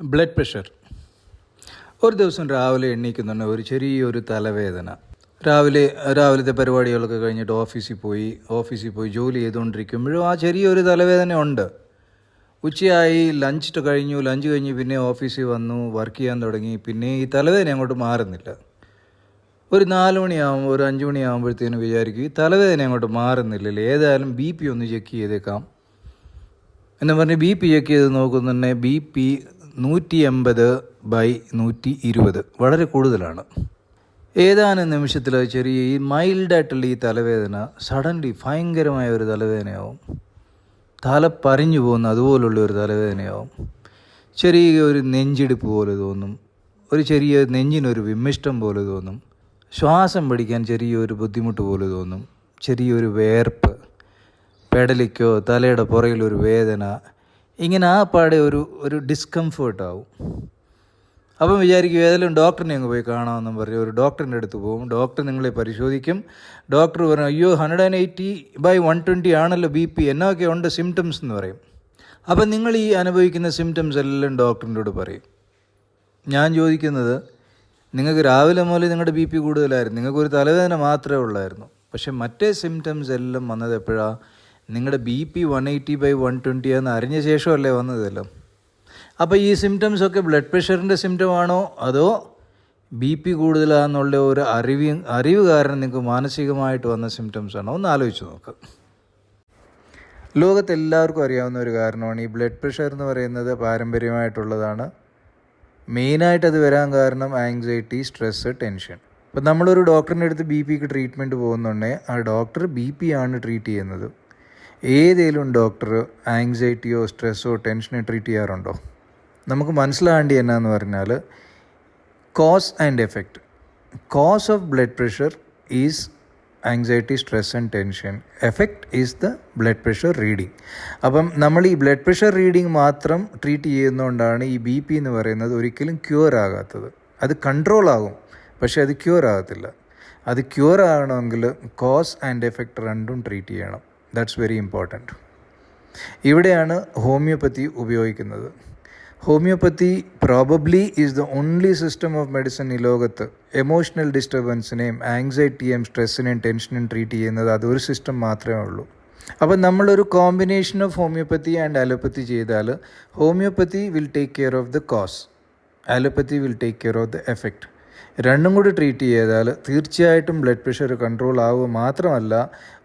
Blood pressure ഒരു ദിവസം രാവിലെ എണ്ണീക്കുന്നുണ്ട് ഒരു ചെറിയൊരു തലവേദന. രാവിലെ രാവിലത്തെ പരിപാടികളൊക്കെ കഴിഞ്ഞിട്ട് ഓഫീസിൽ പോയി ഓഫീസിൽ പോയി ജോലി ചെയ്തുകൊണ്ടിരിക്കുമ്പോഴും ആ ചെറിയൊരു തലവേദന ഉണ്ട്. ഉച്ചയായി ലഞ്ച് കഴിഞ്ഞു ലഞ്ച് കഴിഞ്ഞ് പിന്നെ ഓഫീസിൽ വന്നു വർക്ക് ചെയ്യാൻ തുടങ്ങി. പിന്നെ ഈ തലവേദന അങ്ങോട്ട് മാറുന്നില്ല. ഒരു നാല് മണിയാകുമ്പോൾ ഒരു അഞ്ച് മണിയാകുമ്പോഴത്തേനും വിചാരിക്കും ഈ തലവേദന അങ്ങോട്ട് മാറുന്നില്ലല്ലേ. ഏതായാലും ബി പി ഒന്ന് ചെക്ക് ചെയ്തേക്കാം. എന്ന് പറഞ്ഞ് ബി പി ചെക്ക് ചെയ്ത് നോക്കുന്നുണ്ടെങ്കിൽ ബി പി നൂറ്റി എൺപത് ബൈ നൂറ്റി ഇരുപത് വളരെ കൂടുതലാണ്. ഏതാനും നിമിഷത്തിൽ ചെറിയ ഈ മൈൽഡായിട്ടുള്ള ഈ തലവേദന സഡൻലി ഭയങ്കരമായ ഒരു തലവേദനയാവും. തല പരിഞ്ഞു പോകുന്ന അതുപോലുള്ള ഒരു തലവേദനയാവും. ചെറിയ ഒരു നെഞ്ചിടിപ്പ് പോലെ തോന്നും. ഒരു ചെറിയ നെഞ്ചിനൊരു വിമ്മിഷ്ടം പോലെ തോന്നും. ശ്വാസം പിടിക്കാൻ ചെറിയൊരു ബുദ്ധിമുട്ട് പോലെ തോന്നും. ചെറിയൊരു വേർപ്പ്. പെടലിക്കോ തലയുടെ പുറകിലൊരു വേദന. ഇങ്ങനെ ആ പാടെ ഒരു ഒരു ഡിസ്കംഫേർട്ടാവും അപ്പം വിചാരിക്കും ഏതെങ്കിലും ഡോക്ടറിനെ അങ്ങ് പോയി കാണാമെന്നും പറഞ്ഞ് ഒരു ഡോക്ടറിന്റെ അടുത്ത് പോകും. ഡോക്ടർ നിങ്ങളെ പരിശോധിക്കും. ഡോക്ടർ പറയും അയ്യോ hundred and eighty by one twenty ആണല്ലോ ബി പി എന്നൊക്കെ ഉണ്ട് സിംറ്റംസ് എന്ന് പറയും. അപ്പം നിങ്ങൾ ഈ അനുഭവിക്കുന്ന സിംറ്റംസ് എല്ലാം ഡോക്ടറിനോട് പറയും. ഞാൻ ചോദിക്കുന്നത് നിങ്ങൾക്ക് രാവിലെ മുതൽ നിങ്ങളുടെ ബി പി കൂടുതലായിരുന്നു. നിങ്ങൾക്കൊരു തലവേദന മാത്രമേ ഉള്ളായിരുന്നു. പക്ഷേ മറ്റേ സിംറ്റംസ് എല്ലാം വന്നത് എപ്പോഴാണ് നിങ്ങളുടെ B P one eighty by one twenty എന്ന് അറിഞ്ഞ ശേഷമല്ലേ വന്നതെല്ലാം? അപ്പോൾ ഈ സിംറ്റംസ് ഒക്കെ ബ്ലഡ് പ്രഷറിന്റെ സിംറ്റം ആണോ? അതോ ബി പി കൂടുതലാണെന്നുള്ള ഒരു അറിവ് അറിവ് കാരണം നിങ്ങൾക്ക് മാനസികമായിട്ട് വന്ന സിംറ്റംസ് ആണോ? ഒന്ന് ആലോചിച്ച് നോക്കുക ലോകത്തെല്ലാവർക്കും അറിയാവുന്ന ഒരു കാരണമാണ് ഈ ബ്ലഡ് പ്രഷർ എന്ന് പറയുന്നത് പാരമ്പര്യമായിട്ടുള്ളതാണ്. മെയിനായിട്ട് അത് വരാൻ കാരണം ആങ്സൈറ്റി സ്ട്രെസ്സ് ടെൻഷൻ ഇപ്പം നമ്മളൊരു ഡോക്ടറിന്റെ അടുത്ത് ബി പിക്ക് ട്രീറ്റ്മെന്റ് പോകുന്നുണ്ടെങ്കിൽ ആ ഡോക്ടർ ബി പി ആണ് ട്രീറ്റ് ചെയ്യുന്നത്. ഏതേലും ഡോക്ടർ ആങ്സൈറ്റിയോ സ്ട്രെസ്സോ ടെൻഷനോ ട്രീറ്റ് ചെയ്യാറുണ്ടോ? നമുക്ക് മനസ്സിലാകേണ്ടി എന്നാന്ന് പറഞ്ഞാൽ cause and effect cause of blood pressure is anxiety stress and tension effect is the blood pressure reading അപ്പം നമ്മൾ ഈ ബ്ലഡ് പ്രഷർ റീഡിങ് മാത്രം ട്രീറ്റ് ചെയ്യുന്നതുകൊണ്ടാണ് ഈ ബി പി എന്ന് പറയുന്നത് ഒരിക്കലും ക്യൂർ ആകാത്തത്. അത് കൺട്രോൾ ആകും പക്ഷേ അത് ക്യൂർ ആകത്തില്ല. അത് ക്യൂർ ആകണമെങ്കിൽ കോസ് ആൻഡ് എഫക്റ്റ് രണ്ടും ട്രീറ്റ് ചെയ്യണം. ദാറ്റ്സ് വെരി ഇമ്പോർട്ടന്റ് ഇവിടെയാണ് ഹോമിയോപ്പതി ഉപയോഗിക്കുന്നത്. Homeopathy probably is the only system of medicine ഈ ലോകത്ത് എമോഷണൽ ഡിസ്റ്റർബൻസിനെയും ആങ്സൈറ്റിയെയും സ്ട്രെസ്സിനെയും ടെൻഷനെയും ട്രീറ്റ് ചെയ്യുന്നത് അതൊരു സിസ്റ്റം മാത്രമേ ഉള്ളൂ. അപ്പം നമ്മളൊരു combination of homeopathy and allopathy ചെയ്താൽ homeopathy will take care of the cause allopathy will take care of the effect രണ്ടും കൂടി ട്രീറ്റ് ചെയ്താൽ തീർച്ചയായിട്ടും ബ്ലഡ് പ്രഷർ കൺട്രോൾ ആവുക മാത്രമല്ല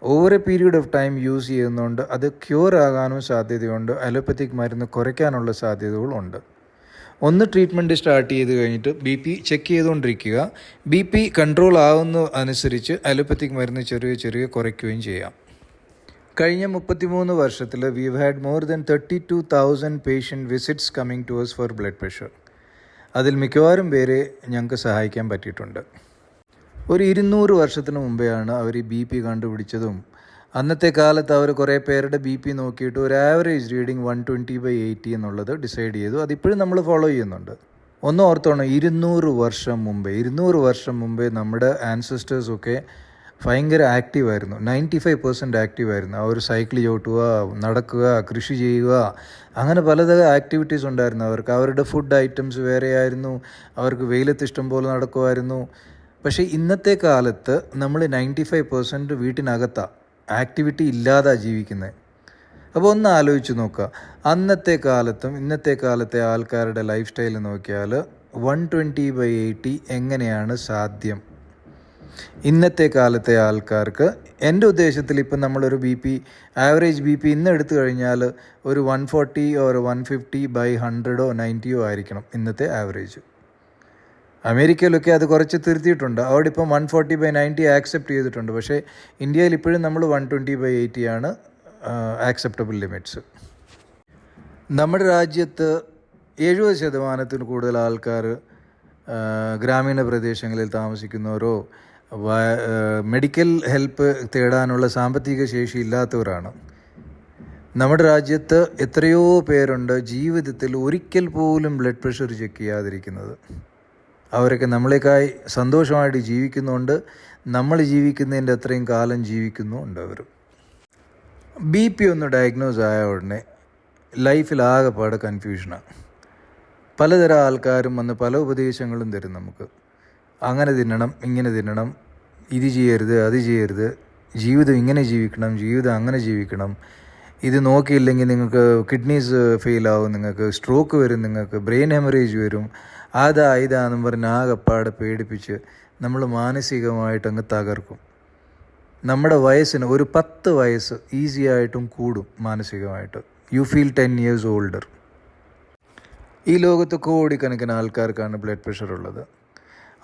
over a period of time use ചെയ്യുന്നതുകൊണ്ട് അത് ക്യൂർ ആകാനും സാധ്യതയുണ്ട്. അലോപ്പത്തിക് മരുന്ന് കുറയ്ക്കാനുള്ള സാധ്യതകളുണ്ട് ഒന്ന് ട്രീറ്റ്മെന്റ് സ്റ്റാർട്ട് ചെയ്ത് കഴിഞ്ഞിട്ട് ബി പി ചെക്ക് ചെയ്തുകൊണ്ടിരിക്കുക ബി പി കൺട്രോൾ ആവുന്ന അനുസരിച്ച് അലോപ്പത്തിക് മരുന്ന് ചെറിയ ചെറിയ കുറയ്ക്കുകയും ചെയ്യാം. കഴിഞ്ഞ മുപ്പത്തിമൂന്ന് വർഷത്തിൽ we had more than thirty two thousand patient visits coming to us for blood pressure അതിൽ മിക്കവാറും പേരെ ഞങ്ങൾക്ക് സഹായിക്കാൻ പറ്റിയിട്ടുണ്ട്. ഒരു ഇരുന്നൂറ് വർഷത്തിന് മുമ്പെയാണ് അവർ ഈ ബി പി കണ്ടുപിടിച്ചതും. അന്നത്തെ കാലത്ത് അവർ കുറേ പേരുടെ ബി പി നോക്കിയിട്ട് ഒരു average reading one twenty by eighty എന്നുള്ളത് ഡിസൈഡ് ചെയ്തു. അതിപ്പോഴും നമ്മൾ ഫോളോ ചെയ്യുന്നുണ്ട്. ഒന്ന് ഓർത്തോണം ഇരുന്നൂറ് വർഷം മുമ്പേ ഇരുന്നൂറ് വർഷം മുമ്പേ നമ്മുടെ ആൻസിസ്റ്റേഴ്സൊക്കെ ഭയങ്കര ആക്റ്റീവായിരുന്നു നയന്റി ഫൈവ് പെർസെന്റ് ആക്റ്റീവായിരുന്നു അവർ സൈക്കിൾ ചവിട്ടുക നടക്കുക കൃഷി ചെയ്യുക അങ്ങനെ പലതരം ആക്ടിവിറ്റീസ് ഉണ്ടായിരുന്നു അവർക്ക്. അവരുടെ ഫുഡ് ഐറ്റംസ് വേറെയായിരുന്നു. അവർക്ക് വെയിലത്ത് ഇഷ്ടം പോലെ നടക്കുമായിരുന്നു. പക്ഷേ ഇന്നത്തെ കാലത്ത് നമ്മൾ നയന്റി ഫൈവ് പെർസെന്റ് വീട്ടിനകത്താണ് ആക്ടിവിറ്റി ഇല്ലാതെ ജീവിക്കുന്നത് അപ്പോൾ ഒന്ന് ആലോചിച്ച് നോക്കുക അന്നത്തെ കാലത്തും ഇന്നത്തെ കാലത്തെ ആൾക്കാരുടെ ലൈഫ് സ്റ്റൈൽ നോക്കിയാൽ വൺ ട്വന്റി ബൈ എയ്റ്റി എങ്ങനെയാണ് സാധ്യം? ഇന്നത്തെ കാലത്തെ ആൾക്കാർക്ക് എന്റെ ഉദ്ദേശത്തിൽ ഇപ്പം നമ്മളൊരു B P average B P ഇന്ന് എടുത്തു കഴിഞ്ഞാൽ ഒരു one forty or one fifty by ഹൺഡ്രഡോ നയന്റിയോ ആയിരിക്കണം ഇന്നത്തെ ആവറേജ്. അമേരിക്കയിലൊക്കെ അത് കുറച്ച് തിരുത്തിയിട്ടുണ്ട്. അവിടെ ഇപ്പം one forty by ninety accept ചെയ്തിട്ടുണ്ട്. പക്ഷേ ഇന്ത്യയിൽ ഇപ്പോഴും നമ്മൾ വൺ ട്വന്റി ബൈ എയ്റ്റി ആണ് ആക്സെപ്റ്റബിൾ ലിമിറ്റ്സ് നമ്മുടെ രാജ്യത്ത് എഴുപത് ശതമാനത്തിന് കൂടുതൽ ആൾക്കാർ ഗ്രാമീണ പ്രദേശങ്ങളിൽ താമസിക്കുന്നവരോ മെഡിക്കൽ ഹെൽപ്പ് തേടാനുള്ള സാമ്പത്തിക ശേഷി ഇല്ലാത്തവരാണ്. നമ്മുടെ രാജ്യത്ത് എത്രയോ പേരുണ്ട് ജീവിതത്തിൽ ഒരിക്കൽ പോലും ബ്ലഡ് പ്രഷർ ചെക്ക് ചെയ്യാതിരിക്കുന്നത്. അവരൊക്കെ നമ്മളെക്കായി സന്തോഷമായിട്ട് ജീവിക്കുന്നുണ്ട്. നമ്മൾ ജീവിക്കുന്നതിന്റെ അത്രയും കാലം ജീവിക്കുന്നുമുണ്ട് അവർ. ബി പി ഒന്ന് ഡയഗ്നോസ് ആയ ഉടനെ ലൈഫിൽ ആകെപ്പാട് കൺഫ്യൂഷനാണ് പലതരം ആൾക്കാരും വന്ന് പല ഉപദേശങ്ങളും തരും നമുക്ക്. അങ്ങനെ തിന്നണം ഇങ്ങനെ തിന്നണം ഇത് ചെയ്യരുത് അത് ചെയ്യരുത് ജീവിതം ഇങ്ങനെ ജീവിക്കണം ജീവിതം അങ്ങനെ ജീവിക്കണം. ഇത് നോക്കിയില്ലെങ്കിൽ നിങ്ങൾക്ക് കിഡ്നീസ് ഫെയിലാവും നിങ്ങൾക്ക് സ്ട്രോക്ക് വരും നിങ്ങൾക്ക് ബ്രെയിൻ ഹെമറേജ് വരും. അതാ ഇതാന്നും പറഞ്ഞ് ആകെപ്പാടെ പേടിപ്പിച്ച് നമ്മൾ മാനസികമായിട്ട് അങ്ങ് തകർക്കും. നമ്മുടെ വയസ്സിന് ഒരു പത്ത് വയസ്സ് ഈസി ആയിട്ടും കൂടും മാനസികമായിട്ട്. You feel ten years older ഈ ലോകത്ത് കോടിക്കണക്കിന് ആൾക്കാർക്കാണ് ബ്ലഡ് പ്രഷർ ഉള്ളത്.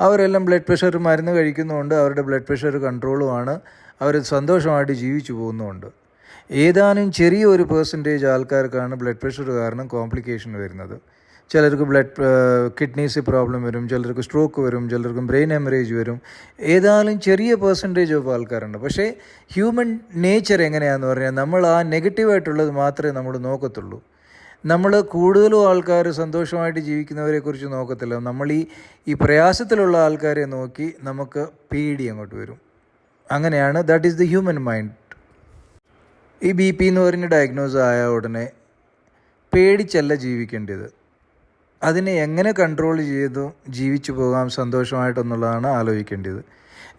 അവരെല്ലാം ബ്ലഡ് പ്രഷർ മരുന്ന് കഴിക്കുന്നുണ്ട് അവരുടെ ബ്ലഡ് പ്രഷർ കൺട്രോളുമാണ് അവർ സന്തോഷമായിട്ട് ജീവിച്ചു പോകുന്നുമുണ്ട്. ഏതാനും ചെറിയ ഒരു പേഴ്സന്റേജ് ആൾക്കാർക്കാണ് ബ്ലഡ് പ്രഷർ കാരണം കോംപ്ലിക്കേഷൻ വരുന്നത്. ചിലർക്ക് ബ്ലഡ് കിഡ്നീസ് പ്രോബ്ലം വരും ചിലർക്ക് സ്ട്രോക്ക് വരും ചിലർക്ക് ബ്രെയിൻ ഹെമറേജ് വരും. ഏതായാലും ചെറിയ പേഴ്സന്റേജ് ഓഫ് ആൾക്കാരുണ്ട്. പക്ഷേ ഹ്യൂമൻ നേച്ചർ എങ്ങനെയാണെന്ന് പറഞ്ഞാൽ നമ്മൾ ആ നെഗറ്റീവായിട്ടുള്ളത് മാത്രമേ നമ്മൾ നോക്കത്തുള്ളൂ. നമ്മൾ കൂടുതലും ആൾക്കാർ സന്തോഷമായിട്ട് ജീവിക്കുന്നവരെ കുറിച്ച് നോക്കത്തില്ല. നമ്മൾ ഈ ഈ പ്രയാസത്തിലുള്ള ആൾക്കാരെ നോക്കി നമുക്ക് പേടി അങ്ങോട്ട് വരും. അങ്ങനെയാണ് that is the human mind ഈ ബി പി എന്ന് പറഞ്ഞ് ഡയഗ്നോസ് ആയ ഉടനെ പേടിച്ചല്ല ജീവിക്കേണ്ടത്. അതിനെ എങ്ങനെ കൺട്രോൾ ചെയ്തു ജീവിച്ചു പോകാം സന്തോഷമായിട്ടെന്നുള്ളതാണ് ആലോചിക്കേണ്ടത്.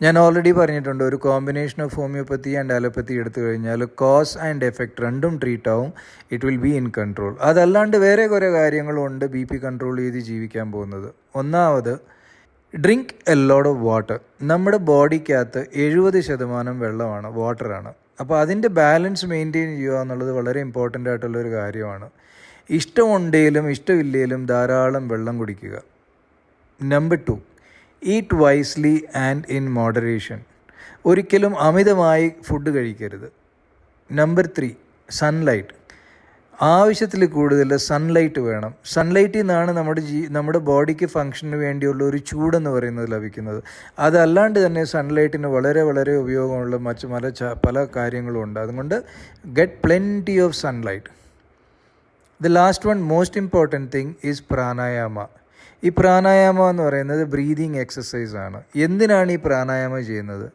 ഞാൻ ഓൾറെഡി പറഞ്ഞിട്ടുണ്ട് ഒരു combination of homeopathy and allopathy എടുത്തു കഴിഞ്ഞാൽ കോസ് ആൻഡ് എഫക്റ്റ് രണ്ടും ട്രീറ്റ് ആവും it will be in control അതല്ലാണ്ട് വേറെ കുറേ കാര്യങ്ങളുണ്ട് ബി പി കൺട്രോൾ ചെയ്ത് ജീവിക്കാൻ പോകുന്നത്. ഒന്നാമത് drink a load of water നമ്മുടെ ബോഡിക്കകത്ത് എഴുപത് ശതമാനം വെള്ളമാണ് വാട്ടറാണ് അപ്പോൾ അതിന്റെ ബാലൻസ് മെയിന്റെയിൻ ചെയ്യുക എന്നുള്ളത് വളരെ ഇമ്പോർട്ടന്റ് ആയിട്ടുള്ളൊരു കാര്യമാണ്. ഇഷ്ടമുണ്ടെങ്കിലും ഇഷ്ടമില്ലെങ്കിലും ധാരാളം വെള്ളം കുടിക്കുക. Number two eat wisely and in moderation ഒരിക്കലും അമിതമായി ഫുഡ് കഴിക്കരുത്. നമ്പർ ത്രീ സൺലൈറ്റ് ആവശ്യത്തിൽ കൂടുതൽ സൺലൈറ്റ് വേണം. സൺലൈറ്റിൽ നിന്നാണ് നമ്മുടെ ജീ നമ്മുടെ ബോഡിക്ക് ഫങ്ഷന് വേണ്ടിയുള്ള ഒരു ചൂടെന്ന് പറയുന്നത് ലഭിക്കുന്നത്. അതല്ലാണ്ട് തന്നെ സൺലൈറ്റിന് വളരെ വളരെ ഉപയോഗമുള്ള മറ്റു പല പല കാര്യങ്ങളും ഉണ്ട്. അതുകൊണ്ട് get plenty of sunlight the last one most important thing is pranayama ഈ പ്രാണായാമം എന്ന് പറയുന്നത് ബ്രീതിങ് എക്സസൈസ് ആണ്. എന്തിനാണ് ഈ പ്രാണായാമം ചെയ്യുന്നത്?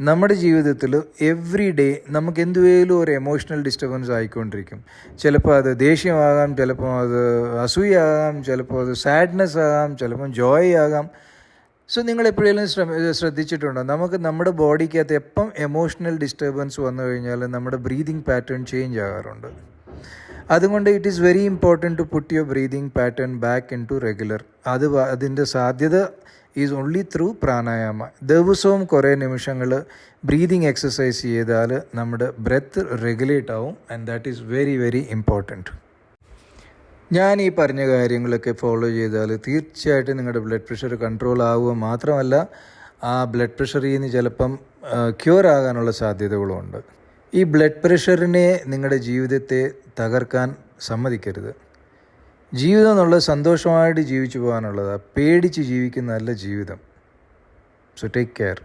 നമ്മുടെ ജീവിതത്തിൽ എവ്രി ഡേ നമുക്ക് എന്തുവേലും ഒരു എമോഷണൽ ഡിസ്റ്റർബൻസ് ആയിക്കൊണ്ടിരിക്കും. ചിലപ്പോൾ അത് ദേഷ്യമാകാം ചിലപ്പോൾ അത് അസൂയാകാം ചിലപ്പോൾ അത് സാഡ്നെസ് ആകാം ചിലപ്പം ജോയ് ആകാം. സോ നിങ്ങൾ എപ്പോഴെങ്കിലും ശ്രമ ശ്രദ്ധിച്ചിട്ടുണ്ടോ? നമുക്ക് നമ്മുടെ ബോഡിക്കകത്ത് എപ്പം എമോഷണൽ ഡിസ്റ്റർബൻസ് വന്നു കഴിഞ്ഞാൽ നമ്മുടെ ബ്രീതിങ് പാറ്റേൺ ചേഞ്ച് ആകാറുണ്ട്. അതുകൊണ്ട് it is very important to put your breathing pattern back into regular അത് അതിന്റെ സാധ്യത ഈസ് ഓൺലി ത്രൂ പ്രാണായാമ ദിവസവും കുറേ നിമിഷങ്ങൾ ബ്രീതിങ് എക്സസൈസ് ചെയ്താൽ നമ്മുടെ ബ്രെത്ത് റെഗുലേറ്റ് ആവും and that is very very important ഞാൻ ഈ പറഞ്ഞ കാര്യങ്ങളൊക്കെ ഫോളോ ചെയ്താൽ തീർച്ചയായിട്ടും നിങ്ങളുടെ ബ്ലഡ് പ്രഷർ കൺട്രോൾ ആവുക മാത്രമല്ല ആ ബ്ലഡ് പ്രഷറിൽ നിന്ന് ചിലപ്പം ക്യൂർ ആകാനുള്ള സാധ്യതകളുമുണ്ട് ഈ ബ്ലഡ് പ്രഷറിനെ നിങ്ങളുടെ ജീവിതത്തെ തകർക്കാൻ സമ്മതിക്കരുത്. ജീവിതം എന്നുള്ളത് സന്തോഷമായിട്ട് ജീവിച്ചു പോകാനുള്ളതാണ് പേടിച്ച് ജീവിക്കുന്നതല്ല ജീവിതം. So take care